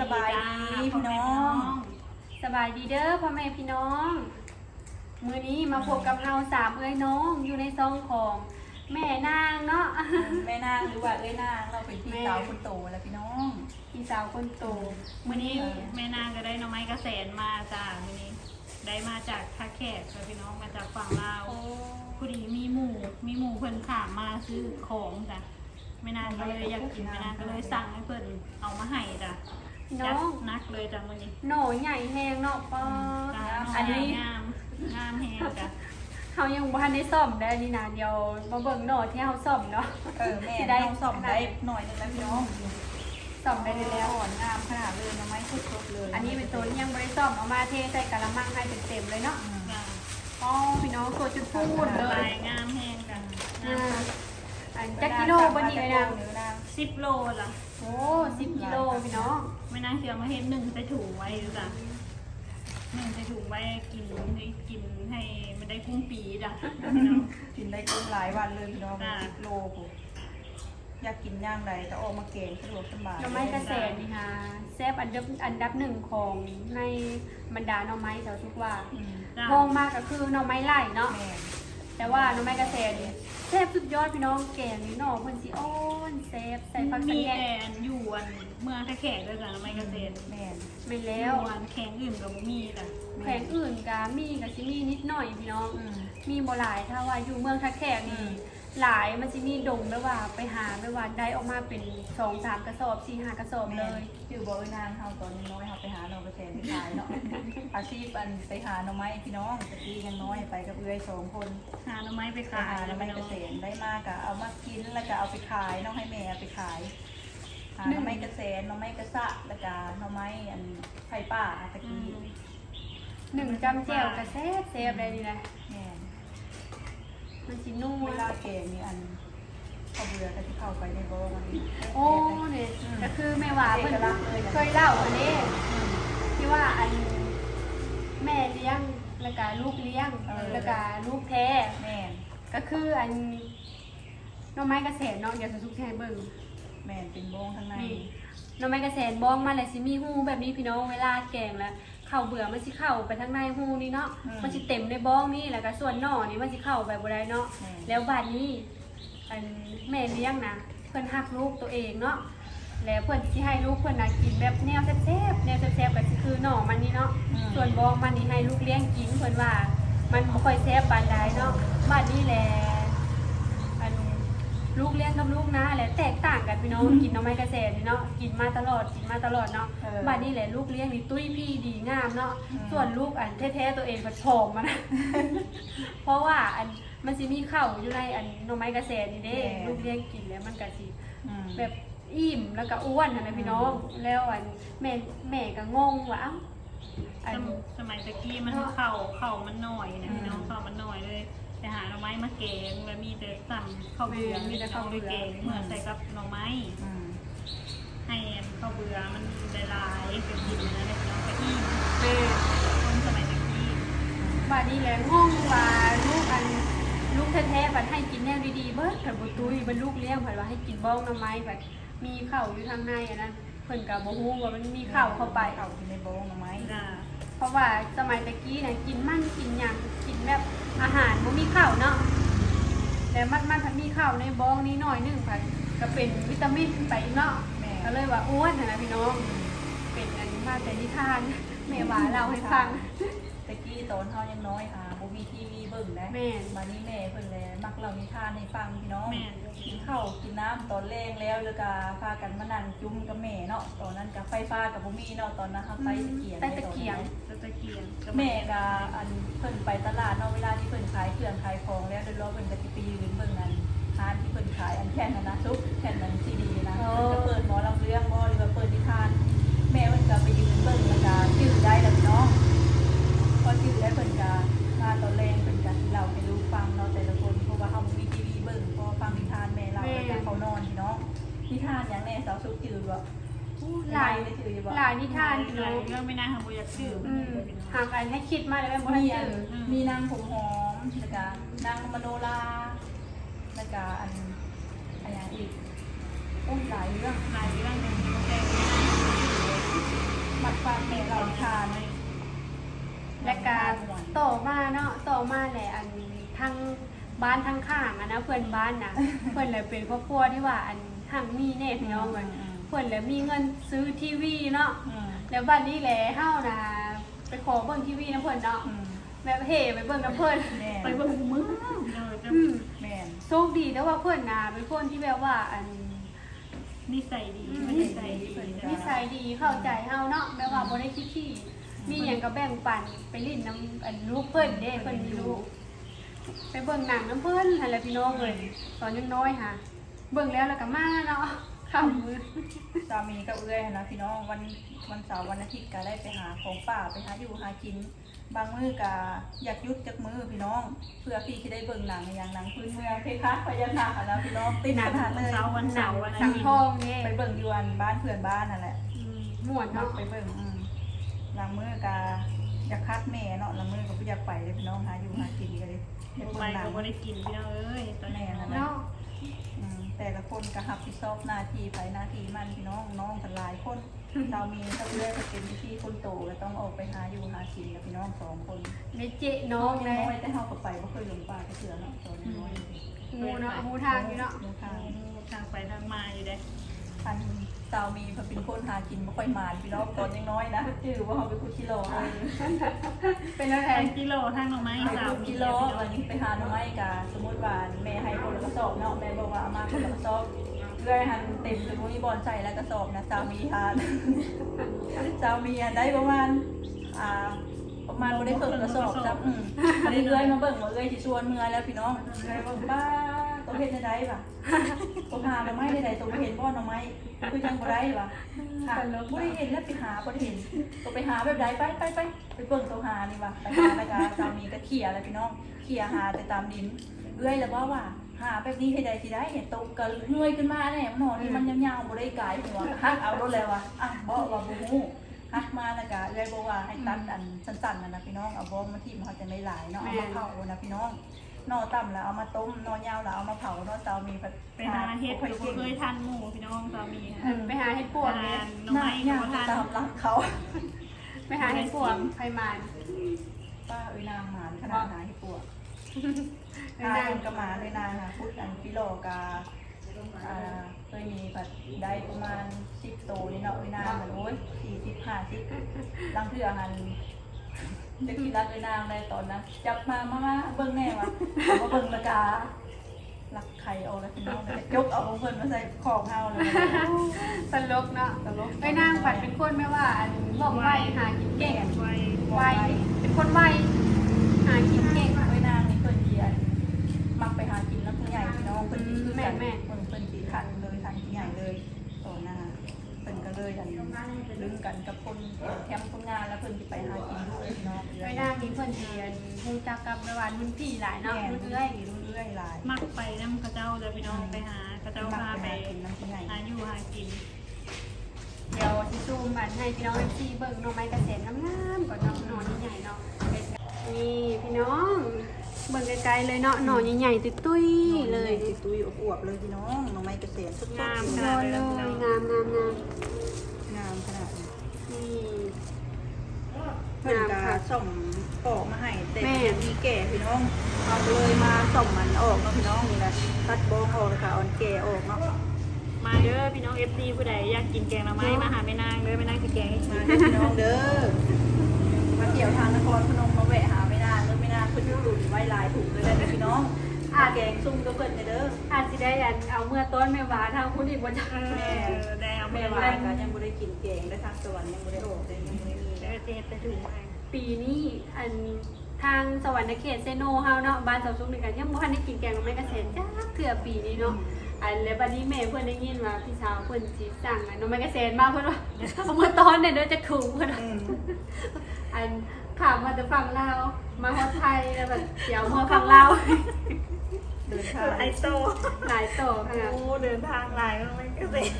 สบายดีพี่น้อง สบายดีเด้อพ่อแม่พี่น้อง มื้อนี้มาพบกับเฮาสามเอ้ยน้องอยู่ในซองของแม่นางเนาะแม่นางหรือว่าเอ้ยนางเราเป็นพี่แม่สาวคนโตแล้วพี่น้อง พี่สาวคนโตมื้อนี้แม่นางก็ได้หน้องไม้กระแสนมาจากมื้อนี้ ได้มาจากท่าแขกค่ะพี่น้องมาจากฝั่งลาวพอดีมีหมู่มีหมู่เพิ่นขามมาซื้อของจ้ะแม่นางก็เลยอยากกินแม่นางก็เลยสั่งให้เพิ่นเอามาให้จ้ะพี่ น้จัอดงนักเลยจ้ะมื้อนี้หน่อใหญ่แฮงเนาะป้าจ้ะอันนี้งามงามแฮงจ้ะเฮายังบ่ทันได้ซ่อมได้อันนี้นะเดี๋ยวมาเบิ่งหน่อที่เฮาซ่อมเนาะเออแม่สิได้น้องสอบได้หน่อยนึงแล้วพี่น้องซ่อมได้แล้วอ่อนงามขนาดเลยน้องไม้สดๆเลย อันนี้เป็นตัวที่ยังบ่ได้ซ่อมเอามาเทใส่กะละมังให้เต็มๆเลยเนาะอืมจ้ะอ๋อพี่น้องตัวจุดพูดเลลายยงามแฮงจ้ะอ่าอัน จักกิโลบ่นี่เลยนะเนื้อนาง10โลล่ะ โอ้10กิโลพี่น้องแม่นางเสียมาเฮ็ดหนึ่งใส่ถุงไว้จ้ะหนึ่งใส่ถุงไว้กินให้กินให้มันได้คุ้มปีจ้ะพี่น้องกินได้กุ้งหลายวันเลยพี่น้องอ่าสิบโลกูอยากกินย่างใดแต่ออกมาเกงสะดวกสบายหน่อไม้กระแสนี่ค่ะแซบอันดับอันดับหนึ่งของในบรรดาหน่อไม้แถวทุกว่าอืมจ้ะห้องมากก็คือหน่อไม้ไล่เนาะแม่แต่ว่าหน่อไม้กระแสนี่ แซบสุดยอดพี่น้องแกงนี่หน่อเพิ่นสิอ้อนแซบใส่ผักสัมีงแกแอนอยู่อันเมืองท่าแขกด้วยจ้ะไม่เกษตรแม่นไม่แล้แล้ววอันแข็งอื่นกับบ่มีจ้ะแขวงอื่นก็มีก็สิมีนิดหน่อยพี่น้อง อืม มีบ่หลายถ้าว่าอยู่เมืองท่าแขกนี่ อืม หลายมันสิมีดงแบบว่าไปหาแบบว่าได้ออกมาเป็นสองสามกระสอบสี่ห้ากระสอบเลยชื่อบอกไอ้นางเฮาตอนน้อยเฮาไปหาหน่อกระแสไปขายเนาะ อาชีพอันไปหาหน่อไม้พี่น้องตะกี้ยังน้อยไปกับเอื้อยสองคนหาหน่อไม้ไปไปขายหาหน่อไม้เกษตรได้มากะเอามากินแล้วก็เอาไปขายน้องให้แม่เอาไปขายหาหน่อไม้เกษตรหน่อไม้กระสะแล้วก็หน่อไม้อันไผ่ป่าตะอืกี้มหนึ่งจำแจ่วกระแซบแซบเลยนี่นะแม่น มันสินุ่มเวลาแกงนี่อันเขาเบื่อก็ที่เข้าไปในบ่อมันนี่โอ้เนี่ยก็คือแม่ว่าเพิ่นเอกลักษณ์เลยนะเคยเล่าอันนี้ที่ว่าอันแม่เลี้ยงแล้วก็ลูกเลี้ยงแล้วก็ลูกแท้แม่นก็คืออันหน้องไม้กระแสนเนาะอย่าสุกแท้เบิ่งแม่นเป็นบ่งข้างในนี่หน้องไม้กระแสนบ้องมาแล้วสิมีหูแบบนี้พี่น้องเวลาแกงแล้ว เข้าเบื่อมันสิเข้าไปทางในหูนี่เนาะมันสิเต็มในบ้องนี่แล้วก็ส่วนหน่อนี่มันสิเข้าไปบ่ได้เนาะแม่นแล้วบัดนี้อันแม่เลี้ยงนะเพื่อนหักลูกตัวเองเนาะแล้วเพื่อนที่ให้ลูกเพื่อนนะกินแบบแนวแซ่บๆแนวแซ่บๆก็คือหน่อมันนี่เนาะ อืม ส่วนบองมันนี่ให้ลูกเลี้ยงกินเพื่อนว่า มันบ่ค่อยแซ่บปานใดเนาะบัดนี้แหละอัน ลูกเลี้ยงกับลูกนะแหละแตกต่างกันพี่น้องกินหน่อไม้กระแสนี่เนาะกินมาตลอดกินมาตลอดเนาะเออ บัดนี้แหละลูกเลี้ยงนี่ตุ้ยพี่ดีงามเนาะอืมส่วนลูกอันแท้ๆตัวเองก็ผอมมานะเพราะว่าอันมันสิมีข้าวอยู่ในอันหน่อไม้กระแสนี่เด้แม่ ลูกเลี้ยงกินแล้วมันก็สิอืมแบบอิ่มแล้วก็อ้วนนะพี่น้อง แล้วอันแม่แม่ก็งงว่าเอ้าอัน สมสมัยตะกี้มันเข่าเข่ามันหน่อยนะพี่น้องเข่ามันหน่อยเลย ไปหาหน่อไม้มาแกงแล้วมีแต่สั่งข้าวเบื่อมีแต่ข้าวเบื่อ แกงเมื่อใส่กับหน่อไม้ อืมให้ข้าวเบื่อมันละลายเป็นกินนะเนี่ยพี่น้องกะทิแม่คนสมัยตะกี้บัดนี้แหละงงว่าลูกอันลูกแท้ๆบัดให้กินแนวดีๆเบิดผัดบ่ตุ้ยเป็นลูกเลี้ยงผัดว่าให้กินบ้องหน่อไม้บัดมีข้าวอยู่ทางในอันนั้นเพิ่นก็บ่ฮู้ว่ามันมีข้าวเข้าไปเข้าไปในบ่งหน่อไม้จ้าเพ ราะว่าสมัยตะกี้เนี่ยกินมันกินหยังกินแบบอาหารบ่มีข้าวเนาะแล้วมันมันพันมีข้าวในบ้องนี้หน่อยหนึงพันก็เป็นวิตามินไปเนาะแม่ก็เลยว่าอ้วนนะพี่น้อง เป็นอันนี้มาแต่นิทานแม่ว่าเล่าให้ฟังตะกี้ตอนเฮายังน้อยอ่า บ่มีทีวีเบิ่งนะแม่น มานี่แม่เพิ่นแลมักเล่านิทานให้ฟังพี่น้อง แม่น กินข้าวกินน้ำตอนแรงแล้วแล้วก็พากันมานั่งจุ่มกับแม่เนาะตอนนั้นก็ไฟฟ้ากับบ่มีเนาะตอนนั้นเฮาใช้ตะเกียงใต้ตะเกียงตะตะเกียงแม่ก็อันเพิ่นไปตลาดเนาะเวลาที่เพิ่นขายเครื่องขายของแล้วเดี๋ยวรอเพิ่นก็สิไปยืนเบิ่งอันร้านที่เพิ่นขายอันแผ่นนั้นนะซุปแผ่นนั้นซีดีนะโอ้เพิ่นก็เปิดหมอลำเรื่องบ่หรือว่าเปิดนิทาน แม่เพิ่นก็ไปยืนเบิ่งแล้วก็ชื่อได้แล้วพี่น้อง พอชื่อได้เพิ่นก็มาตอนแรงเพิ่นก็สิเล่าให้ลูกฟังเนาะแต่ละคนเพราะว่าเฮาบ่มีทีวีเบิ่งพอฟังนิทานแม่เล่าแล้วก็เขานอนพี่น้องนิทานหยังแน่สาวสุกจือบ่หลายได้จือบ่หลายนิทานพี่เลน้อยงเรื่องไม่น่าทำบุญอยากชื่ออืมหากอันให้คิดมาแล้วแม่บ่มีได้อันเจอมีนางผมหอมแล้วก็นางมโนราแล้วก็อันอันอย่างอีกโอ้ยหลายเรื่องหลายเรื่องหนึ่งแกงมัดฟังแม่เราทานและการต่อมาเนาะ ต่อมาแหละอันทั้งบ้านทั้งข้างอะนะเพื่อนบ้านนะ เพื่อนเลยเป็นครอบครัวที่ว่าอันทั้งมีแน่พี่น้องเลยเพื่อนเลยมีเงินซื้อทีวีเนาะอืมแล้วบัดนี้แหละเฮานะไปขอเบิ่งทีวีนะเพิ่นเนาะอืมแบบเฮ่ไปเบิ่งกับเพิ่นแม่ไปเบิ่งมือเออจะอืมแม่นโชคดีแต่ว่าเพิ่นน่ะเป็นคนที่แบบว่าอันนิสัยดีอืมมันนิสัยดีนิสัยดีเข้าใจเฮาเนาะแบบว่าบ่ได้ขี้ขี้ มีหยังก็แบ่งปันไปลิ้นน้ำอันลูกเพิ่นเด้เพิ่นมีลูกไปเบิ่งหนังน้ำเพิ่นหั่นแหละพี่น้องเอ้ยตอนยังน้อยค่ะ เบิ่งแล้วแล้วก็มาเนาะข้ามมือสามีกับเอื้อยนะพี่น้องวันวันเสาร์วันอาทิตย์ก็ได้ไปหาของป่าไปหาอยู่หากิน บางมื้อก็อยากหยุดจากมือพี่น้อง เพื่อพี่ที่ได้เบิ่งหนังอย่างหนังพื้นเมืองเพคะพญานาคอะนะพี่น้องติดขนาดเลยเสาร์วันเสาร์วันอาสังทิตทย์องเด้ไปเบิ่งอยู่อันบ้านเพื่อนบ้านนั่นแหละอืมม่วนมักเนาะไปเบิ่งอืม หลังมื้อกาอยากคัดแม่เนาะหลังมื้อก็บ่อยากไปเลยพี่น้องหาอยู่หากินกันเลยอยากไปเบิ่งหนัก็งบ่ได้กินพี่น้องเอ้ยตอนนี้นะเนาะอืมแต่ละคนก็รับผิดชอบหน้าที่ไปหน้าที่มันพี่น้องน้องกันหลายคนเรามีถ้าเอื้อยก็เป็นพี่คนโตก็ต้องออกไปหาอยู่หากินกับพี่น้องสองคนเมเจน้องเลยน้อยแต่เฮาก็ไปบ่เคยหลงป่าก็เถื่อเนาะตอนน้อยงูเนาะงูทางอยู่เนาะหมู่ทาง ทางไปทางมาอยู่เด้ อันสามีเพิ่นเป็นคนหากินบ่ค่อยมานพี่น้องตอนยังน้อยนะจื้อว่าเฮาเป็นคุชิโลเออเป็นอะไรทางกิโลทางหน่อไม้ไปสาวคุชิโลวันนี้ไปหาหน่อไม้กะสมมุติว่าแม่ให้คนละกระสอบเนาะแม่บอกว่าเอามาคนละกระสอบเอื้อยหันเต็มจนบ่มีบอลใส่แล้วกระสอบนะสามีทานสามีอะได้ประมาณอ่าประมาณบ่ได้เพิ่งกระสอบจ้ะอืมอันนี้เอื้อยมาเบิ่งว่าเอื้อยสิชวนเมื่อแล้วพี่น้องเอื้อยบอกป้าตัว เฮ็ดได้ไดป่ะตัวหาหน่อไม้ได้ไดตัวบ่เห็นบ่หน่อไม้คือจังบ่ได้ป่ะค่ะบ่ได้เห็นแล้วไปหาบ่ได้เห็นตัวไปหาแบบใดไปไปไปไปเบิ่งตัวหานี่ว่ะไปหาแล้วก็สามีก็เขี่ยแล้วพี่น้องเขี่ยหาแต่ตามดินเอื้อยแล้วว่าว่าหาแบบนี้ให้ได้สิได้เห็นตกก็เลื่อยขึ้นมาแน่มันหนอนนี่มันยาวๆบ่ได้กายหัวฮักเอารถแล้วว่ะอะบ่ว่าบ่ฮู้ฮักมาแล้วก็เอื้อยบอกว่าให้ตัดอันสั้นๆนั่นนะพี่น้องเอาบ่มาทิ่มเขาจะไม่หลายเนาะเอามาเผานะพี่น้องห นอต่ำแล้วเอามาต้มหนอยาวแล้วเอามาเผาเนาะสามีแบบไปหาเฮ็ดค่ก็อยบ่เก่งเคยทานหมูพี่น้องสามีอืมไปหาเห็ดปวกทาเนี่ยนหน่อไม้หน้าก็บ่ทานตามรักเขาไปหาเห็ดปวกไพมานป้าเอ้ยนางหมานขนาดหาให้ปวกนางก็มาเลยนางค่ะพุทธอันพิโลกาอ่าเคยมีผัดได้ประมาณสิบโตนี่เนาะเอ้ยนางมันโอ้ยสี่สิบห้าสิบลังเถื่อหัน จะกินรักเอ้ยนางได้ตอนนั้นจับมามามาเบิ่งแน่วะเอามาเบิ่งละกาลักไข่เอาแล้วพี่น้องเลยยกเอาของเพิ่นมาใส่ของเฮาเลยตลกเนาะตลกไอ้นางฝันเป็นคนไม่ว่าอันบอกไวหากินเก่งไว้ไวเป็นคนไวหากินเก่งเอ้ยนางนี่เพิ่นสิอันมักไปหากินแล้วผู้ใหญ่พี่น้องเพิ่นสิคือกันแม่นเพิ่นเพิ่นสิคันเลยทางผู้ใหญ่เลยต่อหน้าเพิ่นก็เลยอันลึงกันกับคนแคมป์คนงานแล้วเพิ่นสิไปหากินด้วยพี่น้องไอ้นางนี่เพิ่นเรียนฮู้จักกับระหว่างรุ่นพี่หลายเนาะแม่รุ่นเรื่เอ้อยยเรื่อยหลายมักไปนำกระเจ้าเลยพี่น้องไปหากระเจ้าพาไปกินน้ำผู้ใหญ่หาอยู่หากินเดี๋ยวสิซูมอันให้พี่น้องที่เบิ่งหน่อไม้เกษตรงามๆก่อนเนาะหน่อใหญ่ๆเนาะนี่พี่น้อง เบิ่งไกลๆเลยเนาะหน่อใหญ่ๆตุ้ยๆเลยติดตุ้ยอวบๆเลยพี่น้องหน่อไม้เกษตรสุดๆงามนอนเลยงามงามงามงามขนาดนี้นี่ เพิ่นก็ส่งปอกมาให้แต่แม่ ยังมีแก่พี่น้องเอาเลยมาส่งมันออกเนาะพี่น้องนี่แหละตัดบ้องออกแล้วก็เอาอันแก่ออกเนาะมาเด้อพี่น้อง FC ผู้ใดอยากกินแกงหน่อไม้มาหาแม่นางเด้อแม่นางสิแกงให้กินมาเด้อพี่น้องเด้อมาเที่ยวทางนครพนมมาแวะหาไม่นาน เด้อไม่นานเพิ่นอยู่หลุนไว้หลายถูกเลยได้อพี่น้องอาแกงซุ่มก็เพิ่นเด้ออาจสิได้อันเอาเมื่อต้นแม่หวาทางคุณอีกบ่จักเออได้เอาแม่แม่ว่าไว้ก็ยังบ่ได้กินแกงได้ทางสวรรค์ยังบ่ได้ออกเลยยังบ่ได้มีเดี๋ยวเจ๊จะถึงให้ปีนี้อันทางสวรรค์เขตเซโนเฮาเนาะบ้านเสาสุกนี่กันยังบ่ทันได้กินแกงหน่อไม้เกษตรจ้าเทื่อปีนี้เนาะอันแล้วบัดนี้แม่เพิ่นได้ยินว่าพี่สาวเพิ่นสิสั่งอันหน่อไม้เกษตรมาเพิ่นว่าเอาเมื่อตอนเนี่ยเด้อจะขู่เพิ่นว่าอืมอันถามมาแต่ฝั่งลาว มาฮอดไทยแล้วแบบเดี๋ยวมาฝั่งลาวเดินทางไอโตหลายต่อขนาดโอ้เดินทางหลายก็ไม่เกษตร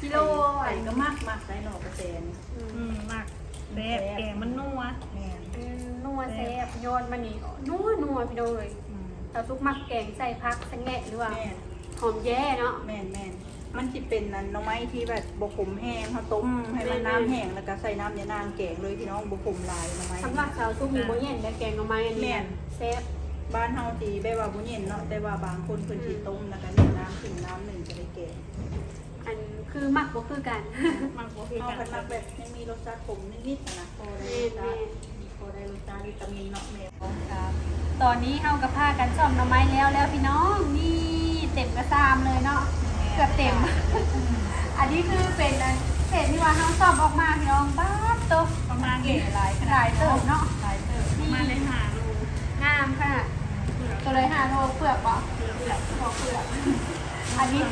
กิโลไปอันก็มักมักได้หน่อกระแสนอืมมากแซ่บแกงมันนัวแม่นนัวแซ่บโยนมานี่นัวนัวพี่น้องเลยอืมเราซุกมักแกงใส่ผักสังแงะหรือว่าแม่นหอมแย่เนาะ แม่นแม่น มันสิเป็นนั่นหน่อไม้ที่แบบบ่ขมแห้งเขาต้มให้มันน้ำแห้งแล้วก็ใส่น้ำยานางแกงเลยพี่น้องบ่ขมหลายหน่อไม้สำหรับสาวซุกมีโบเย็นและแกงหน่อไม้อันนี้แม่นแซ่บบ้านเฮาสิแบบว่าบ่เย็นเนาะแต่ว่าบางคนเพิ่นสิต้มแล้วก็เนี่ยน้ำถึงน้ำหนึ่งจะได้แกงอันคือมักบ่คือกันมักบ่คือเอากันเพิ่นมักแบบยังมีรสชาติขมนิดๆนะพอได้รสชาติพอได้รสชาติวิตามินเนาะแม่ครับตอนนี้เฮากับผ้ากันซ่อมหน่อไม้แล้วแล้วพี่น้องนี่เต็มกระซามเลยเนาะ เกือบเต็ม อันนี้คือเป็นอันเศษที่ว่าเฮาซ่อมออกมาพี่น้องบ้าดโตะประมาณเก๋นี้หลายขหนาลาดยเติบเนาะหลายเติบประมาณได้ห้าโลงามค่ะเปลือกตัวเลยห้าโลเปลือกบ่เปลือกเปลือกพอเปลือกอันนี้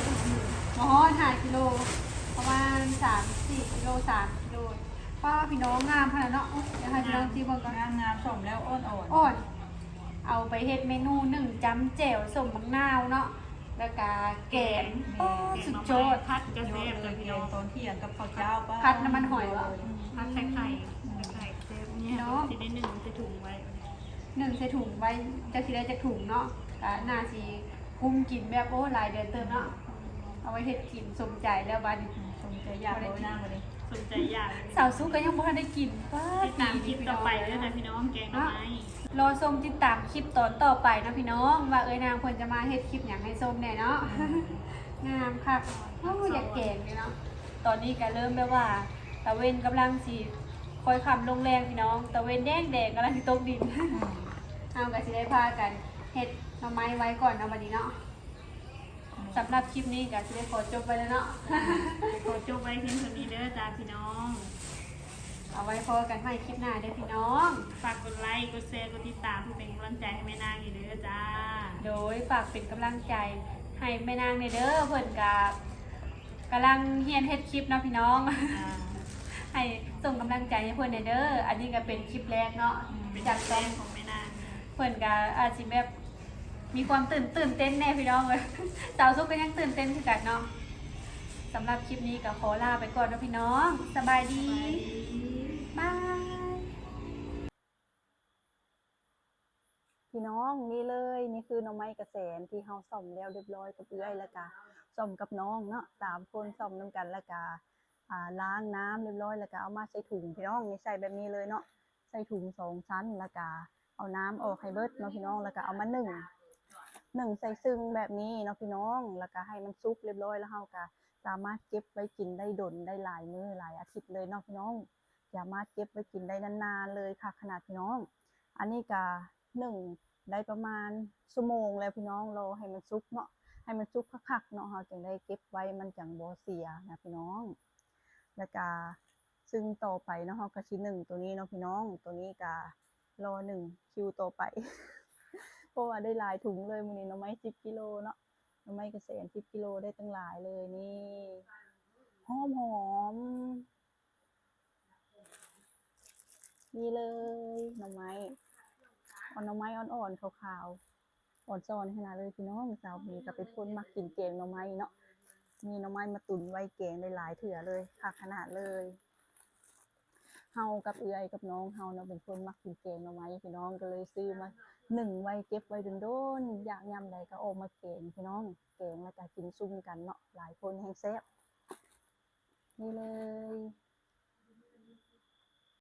หมอห้ากิโลประมาณสามสี่กิโลสามกิโลป้าพี่น้องงามขนาดเนาะอุ๊ยเดี๋ยวให้พี่น้องซีเบิ่งก่อนงามงามๆสมแล้วอ้อนอ่อนอ่อนเอาไปเฮ็ดเมนูหนึ่งจำแจ่วสมบักนาวเนาะ แล้วก็แกงโอ้สุดยอดพัดกระยเทีอยมดเลเลยยพี่พี่น้น้อองงตอนเที่ยงกับข้าวเจ้าป้าพัดน้ำมันหอยเหรอพัดไข่ไข่ไข่เทปเนี่ยเนาะจะได้หนึ่งจะถุงไว้หนึ่งใส่ถุงไว้จะสิได้จากถุงเนาะก็น่าสิกุ้มกินแบบโอ้หลายเดือนเติมเนาะเอาไว้เฮ็ดกินสมใจแล้วบัดนี้สมใจอยากเอาหน้ามาเลยสนใจอยากสาวซุกก็ยังบ่ทันได้กินป้าติดตามคลิปต่อไปด้วยนะพี่น้องแกงหน่อไม้ รอชมติดตามคลิปตอนต่อไปนะพี่น้อง ว่าเอ้ยนางควรจะมาเฮ็ดคลิปหยังให้ส้มแน่เนาะ งามค่ะโอ้อยากแกงเลยเนาะ ตอนนี้ก็เริ่มแบบว่าตะเวนกำลังสิคอยคำลงแรงพี่น้องตะเวนแดงแดงกำลังสิตกดินเอาก็สิได้พากันเฮ็ดหน่อไม้ไว้ก่อนเอาบัดนี้เนาะสำหรับคลิปนี้ก็สิได้ขอจบไปแล้วเนาะ ขอจบไว้เพียงเท่านี้เด้อจ้าพี่น้อง เอาไว้พอกันใหม่คลิปหน้าเด้อพี่น้อง ฝากกดไลค์ กดแชร์ กดติดตามเพื่อเป็นกำลังใจให้แม่นางอีกเด้อจ้า โดยฝากเป็นกำลังใจให้แม่นางในเด้อเพิ่นกับกำลังเฮียนเฮ็ดคลิปเนาะพี่น้อง ให้ส่งกำลังใจให้เพิ่นในเด้อ อันนี้ก็เป็นคลิปแรกเนาะเป็นจากแฟต้อนของแม่นางเพิ่นก็อาจสิแบบมีความตื่นตื่นเต้นแน่พี่น้องเลย สาวซุกก็ยังตื่นเต้นคือกันเนาะสำหรับคลิปนี้ก็ขอลาไปก่อนเนาะพี่น้อง สบายดี บาย พี่น้องนี่เลยนี่คือน่องไม้กระแสนที่เฮาซ่อมแล้วเรียบร้อยกับเอื้อยแล้วก็ซ่อมกับน้องเนาะสามคนซ่อมนํกันแล้วก็อ่าล้างน้ำเรียบร้อยแล้วก็เอามาใส่ถุงพี่น้องนี่ใส่แบบนี้เลยเนาะใส่ถุงสองชั้นแล้วก็เอาน้ำออกให้เบิดเนาะพี่น้องแล้วก็เอามาหนึ่งหนึ่งใส่ซึ่งแบบนี้เนาะพี่น้อง แล้วก็ให้มันสุกเรียบร้อยแล้วเฮาก็สามารถเก็บไว้กินได้ดนได้หลายมือหลายอาทิตย์เลยเนาะพี่น้อง สามารถเก็บไว้กินได้นานๆเลยค่ะ ขนาดพี่น้อง อันนี้ก็หนึ่งได้ประมาณชั่วโมงแล้วพี่น้องรอให้มันสุกเนาะให้มันสุกคักๆเนาะเราจึงได้เก็บไว้มันจังบ่เสียนะพี่น้อง แล้วก็ซึ่งต่อไปเนาะเราก็ชิ้นหนึ่งตัวนี้เนาะพี่น้องตัวนี้ก็รอหนึ่งคิวต่อไป เพราะว่าได้หลายถุงเลยมื้อนี้หน่อไม้สิบกิโลเนาะหน่อไม้เกษตรสิบกิโลได้ตั้งหลายเลยนี่หอมหอมๆ นี่เลยหน่อไม้อ่อนหน่อไม้อ่อนๆขาวๆอ่อนซอนขนาดเลยพี่น้องสาวมีก็เป็นคนมักกินแกงหน่อไม้เนาะมีหน่อไม้มาตุนไว้แกงได้หลายเถื่อเลยค่ะขนาดเลยเฮากับเอื้อยกับน้องเฮาเนาะเป็นคนมักกินแกงหน่อไม้พี่น้องก็เลยซื้อมาหนึ่งไว้เก็บไว้โดนๆอยากยำใดก็เออกมาแกงพี่น้องแกงแล้วก็กินซุ่มกันเนาะหลายคนแห้งแซ่บนี่เลย